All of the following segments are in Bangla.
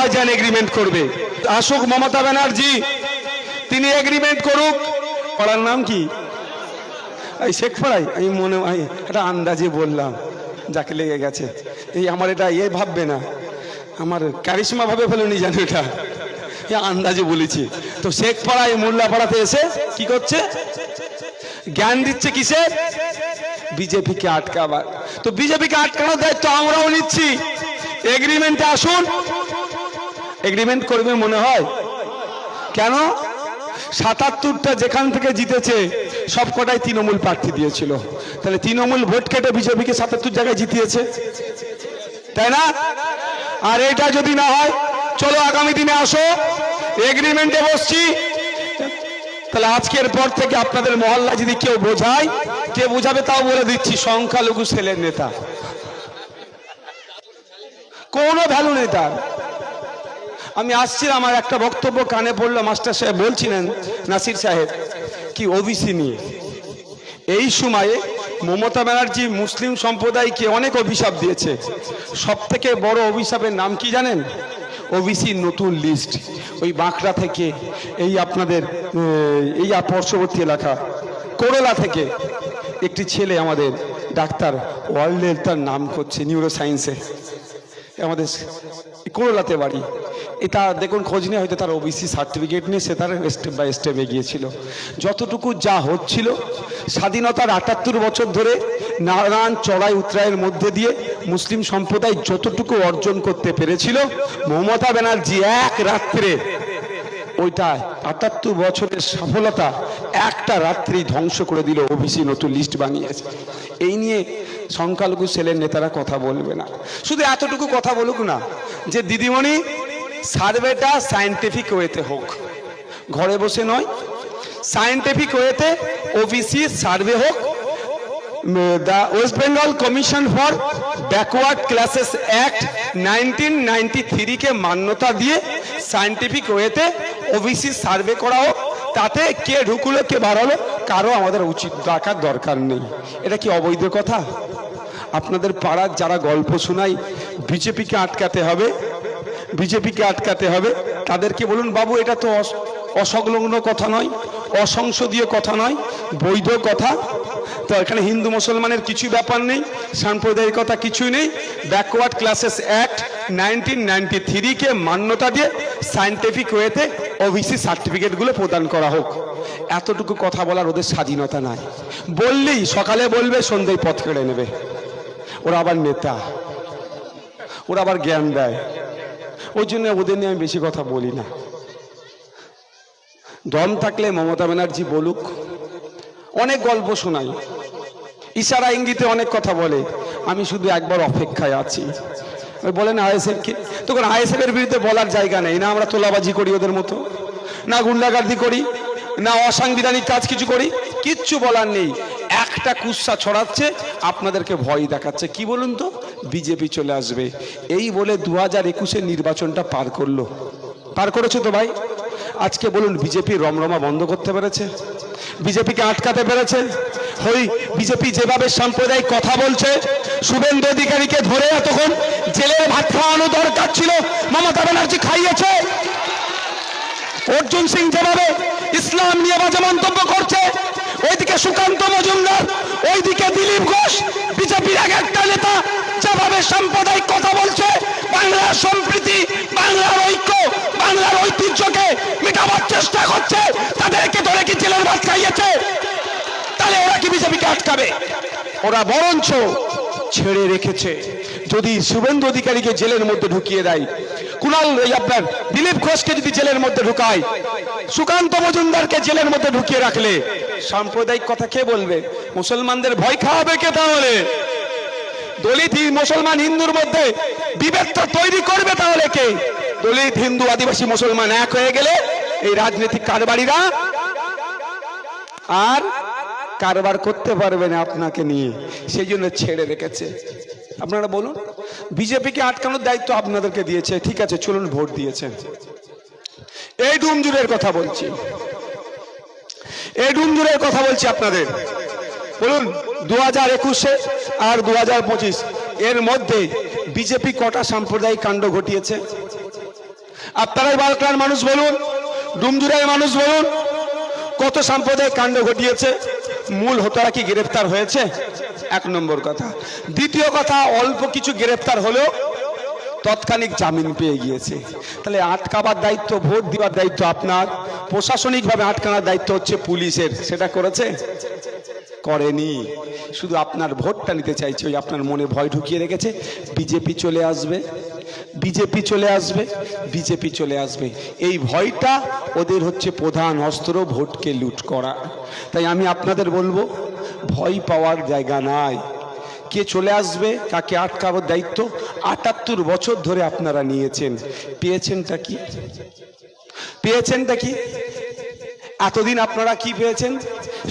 ভাইজান এগ্রিমেন্ট করবে। আসুক মমতা ব্যানার্জি, তিনি এগ্রিমেন্ট করুক। পড়ার নাম কি? এই শেখ পাড়াই? আমি মনে হয় এটা আন্দাজে বললাম, যাকে লেগে গেছে। এই আমার এটা এ ভাববে না। আমার কারিশমা ভাবে ফেলুনি জানো এটা। আন্দাজে বলেছি। তো শেখ পাড়ায় মোল্লা পাড়াতে এসে কি করছে? জ্ঞান দিচ্ছে কিসে? বিজেপিকে আটকাবার। তো বিজেপিকে আটকানোর দায়িত্ব আমরাও নিচ্ছি। এগ্রিমেন্টে আসুন। এগ্রিমেন্ট করবে মনে হয়? কেন? সাতাত্তরটা যেখান থেকে জিতেছে, সব কটাই তৃণমূল প্রার্থী দিয়েছিল। তাহলে তৃণমূল ভোট কেটে বিজেপিকে সাতাত্তর জায়গায় জিতিয়েছে? তাই না? আর এটা যদি না হয়, চলো আগামী দিনে আসো। এগ্রিমেন্টে বসছি। তাহলে আজকের পর থেকে আপনাদের মহল্লা যদি কেউ বোঝায়, কে বোঝাবে তাও বলে দিচ্ছি, সংখ্যালঘু ছেলের নেতা। কোনো ভ্যালু নেই তার। আমি আসছিলাম, আমার একটা বক্তব্য কানে পড়ল, মাস্টার সাহেব বলছিলেন, নাসির সাহেব, কি ওবিসি নিয়ে? এই সময়ে মমতা ব্যানার্জি মুসলিম সম্প্রদায়কে অনেক অভিশাপ দিয়েছে। সব থেকে বড় অভিশাপের নাম কি জানেন? ওবিসি নতুন লিস্ট ওই বাঁকড়া থেকে, এই আপনাদের এই পার্শ্ববর্তী এলাকা, করোলা থেকে একটি ছেলে আমাদের ডাক্তার ওয়ার্ল্ডের তার নাম করছে নিউরো সায়েন্সে আমাদের করোলাতে বাড়ি। এটা দেখুন, খোঁজ নিয়ে হয়তো তার ওবিসি সার্টিফিকেট নিয়ে সে তার স্টেপ বাই স্টেপ এগিয়েছিল। যতটুকু যা হচ্ছিল, স্বাধীনতার আটাত্তর বছর ধরে নানান চড়াই উত্তরায়ের মধ্যে দিয়ে মুসলিম সম্প্রদায় যতটুকু অর্জন করতে পেরেছিল, মমতা ব্যানার্জি এক রাত্রে ওইটা আটাত্তর বছরের সফলতা একটা রাত্রি ধ্বংস করে দিল ওবিসি নতুন লিস্ট বানিয়েছে। এই নিয়ে সংখ্যালঘু সেলের নেতারা কথা বলবে না। শুধু এতটুকু কথা বলুক না, যে দিদিমণি সার্ভেটা সায়েন্টিফিক ওয়েতে হোক। ঘরে বসে নয়। সায়েন্টিফিক ওয়েতে ওবিসি সার্ভে হোক। The West Bengal commission for backward classes act nineteen ninety থ্রিকে মান্যতা দিয়ে সায়েন্টিফিক ওয়েতে ওবিসি সার্ভে করা হোক। তাতে কে ঢুকুলো, কে বাড়ালো, কারও আমাদের উচিত রাখার দরকার নেই। এটা কি অবৈধ কথা? আপনাদের পাড়ার যারা গল্প শোনায়, বিজেপিকে আটকাতে হবে। বিজেপিকে আটকাতে হবে। তাদেরকে বলুন, বাবু, এটা তো অস- অসংলগ্ন কথা নয়, অসংসদীয় কথা নয়, বৈধ কথা। তো এখানে হিন্দু মুসলমানের কিছু ব্যাপার নেই সাম্প্রদায়িকতা কিছুই নেই। Backward classes act nineteen ninety থ্রিকে মান্যতা দিয়ে সায়েন্টিফিক ওয়েতে ওবিসি সার্টিফিকেটগুলো প্রদান করা হোক। এতটুকু কথা বলার ওদের স্বাধীনতা নাই। বললেই, সকালে বলবে, সন্ধ্যায় পথ কেড়ে নেবে। ওরা আবার নেতা। ওরা আবার জ্ঞান দেয়। ওই জন্য ওদের নিয়ে আমি বেশি কথা বলি না। দম থাকলে মমতা ব্যানার্জি বলুক। অনেক গল্প শোনাই। ইশারা ইঙ্গিতে অনেক কথা বলে। আমি শুধু একবার অপেক্ষায় আছি। বলেন আইএসএফকে তখন আইএসএফ এর বিরুদ্ধে বলার জায়গা নেই। না আমরা তোলাবাজি করি ওদের মতো। না গুন্ডাগার্দি করি। না অসাংবিধানিক কাজ কিছু করি। কিচ্ছু বলার নেই। একটা কুৎসা ছড়াচ্ছে। আপনাদেরকে ভয় দেখাচ্ছে। কি বলুন তো? বিজেপি চলে আসবে। এই বলে দু হাজার একুশের নির্বাচনটা পার করল। পার করেছ তো ভাই? আজকে বলুন, বিজেপি রমরমা বন্ধ করতে পেরেছে? বিজেপিকে আটকাতে পেরেছে? হই, বিজেপি যেভাবে সাম্প্রদায়িক কথা বলছে, শুভেন্দু অধিকারীকে ধরে এতক্ষণ জেলে ভাত খাওয়ানো দরকার ছিল, মমতা ব্যানার্জি খাইয়েছে। অর্জুন সিং যেভাবে ইসলাম নিয়ে বাজে মন্তব্য করছে, ওইদিকে সুকান্ত মজুমদার, ওইদিকে দিলীপ ঘোষ, বিজেপির এক একটা নেতা যেভাবে সাম্প্রদায়িক কথা বলছে, বাংলার সম্প্রীতি, বাংলার ঐক্য, বাংলার ঐতিহ্যকে মেটাবার চেষ্টা করছে, তাদেরকে ধরে কি জেলের ভাত খাইয়েছে? তাহলে ওরা কি বিজেপিকে আটকাবে? ওরা বরঞ্চ ছেড়ে রেখেছে। যদি শুভেন্দু অধিকারীকে জেলের মধ্যে ঢুকিয়ে দেয়, কুণাল, এই আপনার দিলীপ ঘোষকে যদি জেলের মধ্যে ঢুকায়, সুকান্ত মজুমদারকে জেলের মধ্যে ঢুকিয়ে রাখলে, সাম্প্রদায়িক কথা কে বলবে? মুসলমানদের ভয় খাওয়াবে কে তাহলে? দলিত মুসলমান হিন্দুর মধ্যে বিভেদটা তৈরি করবে তাহলে কে? দলিত হিন্দু আদিবাসী মুসলমান এক হয়ে গেলে এই রাজনৈতিক কারবারিরা আর কারবার করতে পারবে না আপনাকে নিয়ে সেই জন্য ছেড়ে রেখেছে। আপনারা বলুন, বিজেপিকে আটকানোর দায়িত্ব আপনাদেরকে দিয়েছে, ঠিক আছে, চলুন ভোট দিয়েছেন। এই ডুমজুরের কথা বলছি। এই ডুমজুরের কথা বলছি আপনাদের। বলুন দু হাজার একুশে আর দু হাজার পঁচিশ। এর মধ্যে বিজেপি কটা সাম্প্রদায়িক কাণ্ড ঘটিয়েছে? আপনারাই বালকলার মানুষ বলুন ডুমজুরাই মানুষ বলুন, কত সাম্প্রদায়িক কাণ্ড ঘটিয়েছে? মূল হোতারা কি গ্রেফতার হয়েছে? এক নম্বর কথা। দ্বিতীয় কথা, অল্প কিছু গ্রেফতার হলেও তৎক্ষণিক জামিন পেয়ে গিয়েছে। তাহলে আটকাবার দায়িত্ব, ভোট দেওয়ার দায়িত্ব আপনার। প্রশাসনিকভাবে আটকানোর দায়িত্ব হচ্ছে পুলিশের। সেটা করেছে? করেনি। শুধু আপনার ভোটটা নিতে চাইছে, ওই আপনার মনে ভয় ঢুকিয়ে রেখেছে। বিজেপি চলে আসবে। বিজেপি চলে আসবে। বিজেপি চলে আসবে। এই ভয়টা ওদের হচ্ছে প্রধান অস্ত্র, ভোটকে লুট করা। তাই আমি আপনাদের বলব, ভয় পাওয়ার জায়গা নাই। কে চলে আসবে, কাকে আটকাবার দায়িত্ব, আটাত্তর বছর ধরে আপনারা নিয়েছেন। পেয়েছেনটা কি? পেয়েছেনটা কি? এতদিন আপনারা কি পেয়েছেন?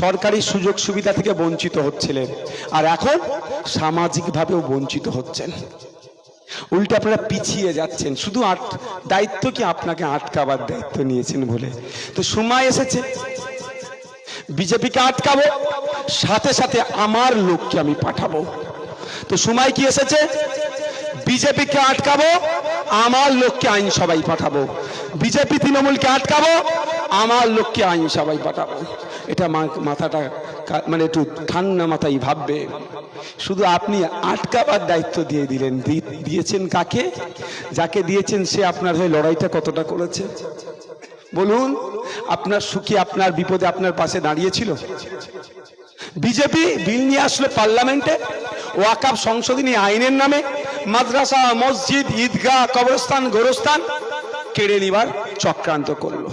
সরকারি সুযোগ সুবিধা থেকে বঞ্চিত হচ্ছিলেন, আর এখন সামাজিকভাবেও বঞ্চিত হচ্ছেন। উল্টে আপনারা পিছিয়ে যাচ্ছেন, শুধু আট দায়িত্ব কি আপনাকে আটকাবার দায়িত্ব নিয়েছেন বলে? তো সময় এসেছে। বিজেপিকে আটকাবো, সাথে সাথে আমার লোককে আমি পাঠাবো। তো সময় কি এসেছে? বিজেপিকে আটকাবো, আমার লোককে আইনসভায় পাঠাবো। বিজেপি তৃণমূলকে আটকাবো, আমার লোককে আইনসভায় পাঠাবো। এটা মাথাটা মানে একটু ঠান্ডা মাথায় ভাববে। শুধু আপনি আটকাবার দায়িত্ব দিয়ে দিলেন। দিয়েছেন কাকে? যাকে দিয়েছেন সে আপনার হয়ে লড়াইটা কতটা করেছে? বলুন। আপনার সুখী, আপনার বিপদে আপনার পাশে দাঁড়িয়েছিল? বিজেপি বিল নিয়ে আসলো পার্লামেন্টে ওয়াকাব সংশোধনী আইনের নামে, মাদ্রাসা, মসজিদ, ঈদগাহ, কবরস্থান, গোরস্থান কেড়ে নিবার চক্রান্ত করল।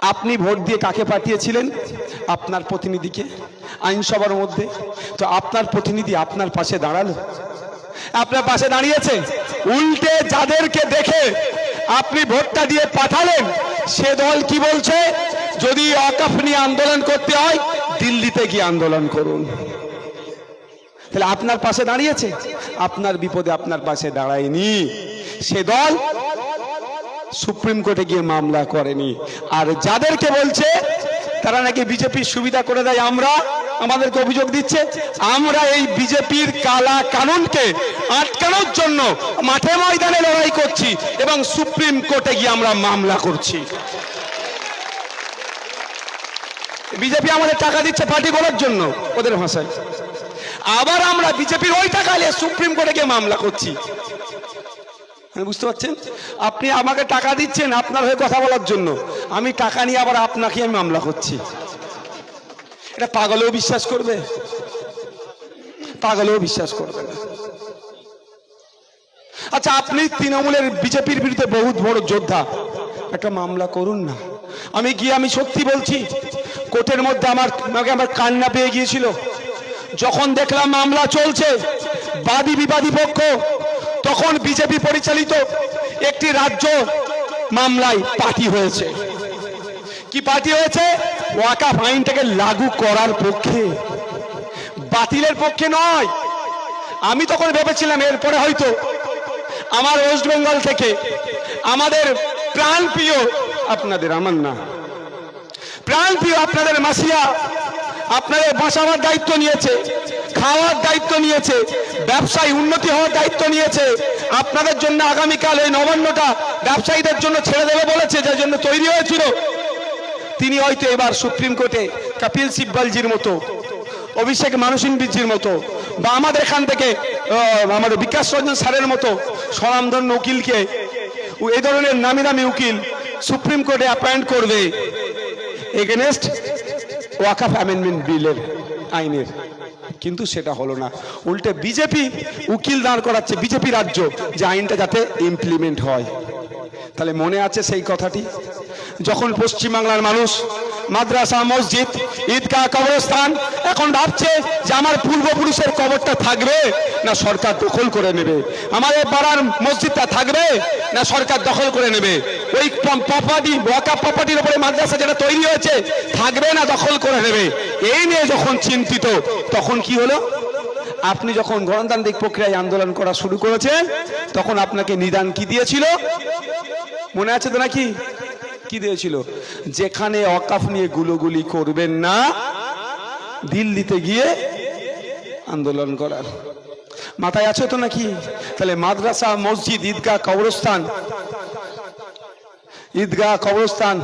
আপনি ভোট দিয়ে কাকে পাঠিয়েছিলেন? আপনার প্রতিনিধিকে? আইনসভার মধ্যে? তো আপনার প্রতিনিধি আপনার পাশে দাঁড়াল। আপনার পাশে দাঁড়িয়েছে। উল্টে যাদেরকে দেখে আপনি ভোটটা দিয়ে পাঠালেন সে দল কি বলছে? যদি অকাফ নিয়ে আন্দোলন করতে হয়, দিল্লিতে গিয়ে আন্দোলন করুন। তাহলে আপনার পাশে দাঁড়িয়েছে? আপনার বিপদে আপনার পাশে দাঁড়ায়নি। সে দল সুপ্রিম কোর্টে গিয়ে মামলা করেনি। আর যাদেরকে বলছে, তারা নাকি বিজেপির সুবিধা করে দেয় আমরা? আমাদেরকে অভিযোগ দিচ্ছে, আমরা এই বিজেপির কালা কানুনকে আটকানোর জন্য মাঠে ময়দানে লড়াই করছি এবং সুপ্রিম কোর্টে গিয়ে আমরা মামলা করছি। বিজেপি আমাদের টাকা দিচ্ছে পার্টি করার জন্য, ওদের ভাষায়। আবার আমরা বিজেপির ওই টাকা নিয়ে সুপ্রিম কোর্টে গিয়ে মামলা করছি। বুঝতে পারছেন? আপনি আমাকে টাকা দিচ্ছেন আপনার হয়ে কথা বলার জন্য। আমি টাকা নিয়ে আবার আপনাকে আমি মামলা করছি। এটা পাগলেও বিশ্বাস করবে? পাগলেও বিশ্বাস করবে আচ্ছা আপনি তৃণমূলের বিজেপির বিরুদ্ধে বহুত বড় যোদ্ধা। একটা মামলা করুন না। আমি গিয়ে আমি সত্যি বলছি, কোর্টের মধ্যে আমার, আমাকে আমার কান্না পেয়ে গিয়েছিল। যখন দেখলাম মামলা চলছে, বাদী বিবাদী পক্ষ, তখন বিজেপি পরিচালিত একটি রাজ্য মামলায় পার্টি হয়েছে। কি পার্টি হয়েছে? ওয়াকাফ আইনটাকে লাগু করার পক্ষে। বাতিলের পক্ষে নয়। আমি তখন ভেবেছিলাম এরপরে হয়তো আমার ওয়েস্ট বেঙ্গল থেকে আমাদের প্রাণ প্রিয় আপনাদের আমার না। প্রাণ প্রিয় আপনাদের মাসিয়া আপনাদের বাঁচাবার দায়িত্ব নিয়েছে, খাওয়ার দায়িত্ব নিয়েছে, ব্যবসায় উন্নতি হওয়ার দায়িত্ব নিয়েছে। আপনাদের জন্য আগামীকাল এই নবান্নটা ব্যবসায়ীদের জন্য ছেড়ে দেবে বলেছে, যার জন্য তৈরি হয়েছিল। তিনি হয়তো এবার সুপ্রিম কোর্টে কপিল সিব্বালজির মতো, অভিষেক মানুষিন বিজির মতো, বা আমাদের এখান থেকে আমাদের বিকাশ রঞ্জন স্যারের মতো স্বনামধন্য উকিলকে এই ধরনের নামি দামি উকিল সুপ্রিম কোর্টে অ্যাপয়েন্ট করবে এগেনেস্ট ওয়াকাফ অ্যামেন্ডমেন্ট বিলের আইনের। কিন্তু সেটা হলো না। উল্টে বিজেপি উকিল দাঁড় করাচ্ছে বিজেপি রাজ্য যে আইনটা যাতে ইমপ্লিমেন্ট হয়। তাহলে মনে আছে সেই কথাটি? যখন পশ্চিমবাংলার মানুষ মাদ্রাসা, মসজিদ, ঈদগাহ, কবরস্থান এখন ভাবছে যে আমার পূর্বপুরুষের কবরটা থাকবে না সরকার দখল করে নেবে? আমাদের পাড়ার মসজিদটা থাকবে না সরকার দখল করে নেবে? ওই প্রপার্টি ওয়াকা প্রপার্টির উপরে মাদ্রাসা যেটা তৈরি হয়েছে থাকবে না দখল করে নেবে? এই নিয়ে যখন চিন্তিত, তখন কি হলো? আপনি যখন গণতান্ত্রিক প্রক্রিয়ায় আন্দোলন করা শুরু করেছেন, তখন আপনাকে নিদান কি দিয়েছিল? মনে আছে তো নাকি? কি দিয়েছিল? যেখানে অকাফ নিয়ে গুলোগুলি করবেন না, দিল্লিতে গিয়ে আন্দোলন করার। মাথায় আছে তো নাকি? তাহলে মাদ্রাসা, মসজিদ, ঈদগাহ, কবরস্থান। ঈদগাহ, কবরস্থান।